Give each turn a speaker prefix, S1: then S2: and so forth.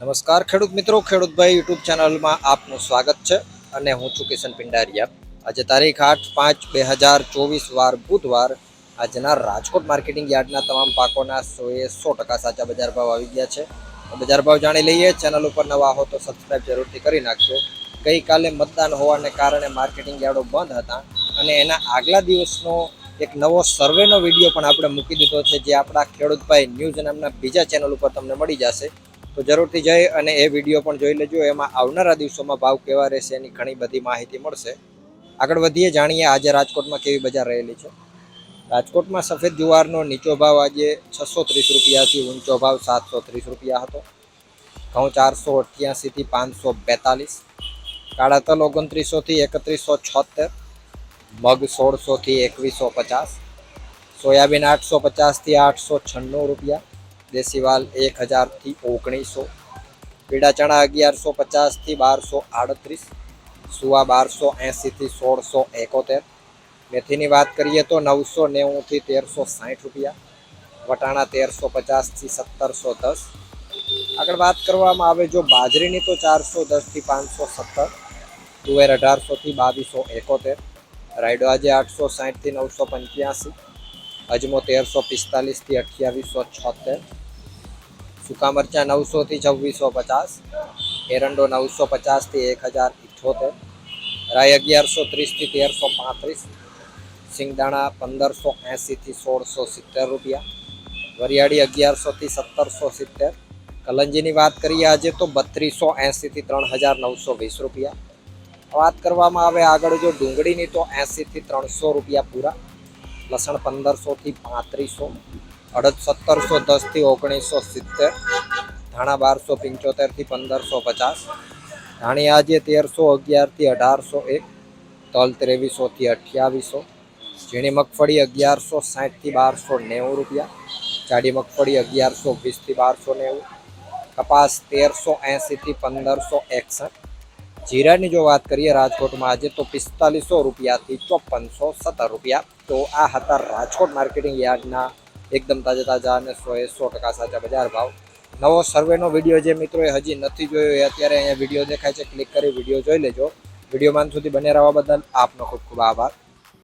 S1: નમસ્કાર ખેડૂત મિત્રો ખેડૂતભાઈ યુટ્યુબ ચેનલમાં આપનું સ્વાગત છે અને હું છું કિશન પિંડારિયા. આજે તારીખ આઠ પાંચ બે હજાર ચોવીસ વાર બુધવાર આજના રાજકોટ માર્કેટિંગ યાર્ડના તમામ પાકોના સોએ સો ટકા સાચા બજાર ભાવ આવી ગયા છે. બજાર ભાવ જાણી લઈએ, ચેનલ ઉપર નવા હો તો સબસ્ક્રાઇબ જરૂરથી કરી નાખજો. ગઈકાલે મતદાન હોવાને કારણે માર્કેટિંગ યાર્ડો બંધ હતા અને એના આગલા દિવસનો એક નવો સર્વેનો વીડિયો પણ આપણે મૂકી દીધો છે, જે આપણા ખેડૂતભાઈ ન્યૂઝ નામના બીજા ચેનલ ઉપર તમને મળી જશે. તો જરૂરથી જઈ અને એ વીડિયો પણ જોઈ લેજો. એમાં આવનારા દિવસોમાં ભાવ કેવા રહેશે એની ઘણી બધી માહિતી મળશે. આગળ વધીએ, જાણીએ આજે રાજકોટમાં કેવી બજાર રહેલી છે. રાજકોટમાં સફેદ જુવારનો નીચો ભાવ આજે છસો ત્રીસ રૂપિયાથી ઊંચો ભાવ સાતસો ત્રીસ રૂપિયા હતો. ઘઉં ચારસો અઠ્યાસીથી પાંચસો બેતાલીસ. કાળા તલ ઓગણત્રીસોથી એકત્રીસો છોતેર. મગ સોળસોથી એકવીસો પચાસ. સોયાબીન આઠસો પચાસથી આઠસો છન્નું રૂપિયા. દેશી વાલ એક હજારથી ઓગણીસો, પીળા ચણા અગિયારસો પચાસથી બારસો આડત્રીસ, સુવા બારસો એંસીથી સોળસો એકોતેર. મેથીની વાત કરીએ તો નવસો નેવુંથી તેરસો સાઠ રૂપિયા, વટાણા તેરસો પચાસથી સત્તરસો દસ. આગળ વાત કરવામાં આવે જો બાજરીની તો ચારસો દસથી પાંચસો સત્તર, તુવેર અઢારસોથી બાવીસો એકોતેર, રાયડો આજે આઠસો સાઠથી નવસો પંચ્યાસી, અજમો તેરસો પિસ્તાલીસથી અઠ્યાવીસો છોતેર સૂકા મરચાં નવસોથી છવ્વીસો પચાસ એરંડો નવસો પચાસથી એક હજાર ઇઠ્ઠોતેર રાઈ અગિયારસો ત્રીસથી તેરસો પાંત્રીસ સિંગદાણા પંદરસો એંસીથી સોળસો સિત્તેર રૂપિયા વરિયાળી અગિયારસોથી સત્તરસો સિત્તેર કલંજીની વાત કરીએ આજે તો બત્રીસો એંસીથી ત્રણ હજાર નવસો વીસ રૂપિયા વાત કરવામાં આવે આગળ જો ડુંગળીની તો એંસીથી ત્રણસો રૂપિયા પૂરા લસણ પંદરસોથી પાંત્રીસો અડદ સત્તરસો દસથી ઓગણીસો સિત્તેર, ધાણા બારસો પંચોતેરથી પંદરસો પચાસ ધાણી આજે તેરસો અગિયારથી અઢારસો એક, તલ ત્રેવીસોથી અઠ્યાવીસો, ઝીણી મગફળી અગિયારસો સાઠથી બારસો નેવું રૂપિયા, જાડી મગફળી અગિયારસો વીસથી બારસો નેવું, કપાસ તેરસો એંસીથી પંદરસો એકસઠ, જીરાની જો વાત કરીએ રાજકોટમાં આજે તો પિસ્તાલીસો રૂપિયાથી ચોપનસો સત્તર રૂપિયા, તો આ હતા રાજકોટ માર્કેટિંગ યાર્ડના એકદમ તાજા તાજા અને સો એ સો ટકા સાચા બજાર ભાવ. નવો સર્વેનો વીડિયો જે મિત્રોએ હજી નથી જોયો એ અત્યારે અહીંયા વીડિયો દેખાય છે. ક્લિક કરી વીડિયો જોઈ લેજો. વિડીયોમાં સુધી બને રહેવા બદલ આપનો ખૂબ ખૂબ આભાર.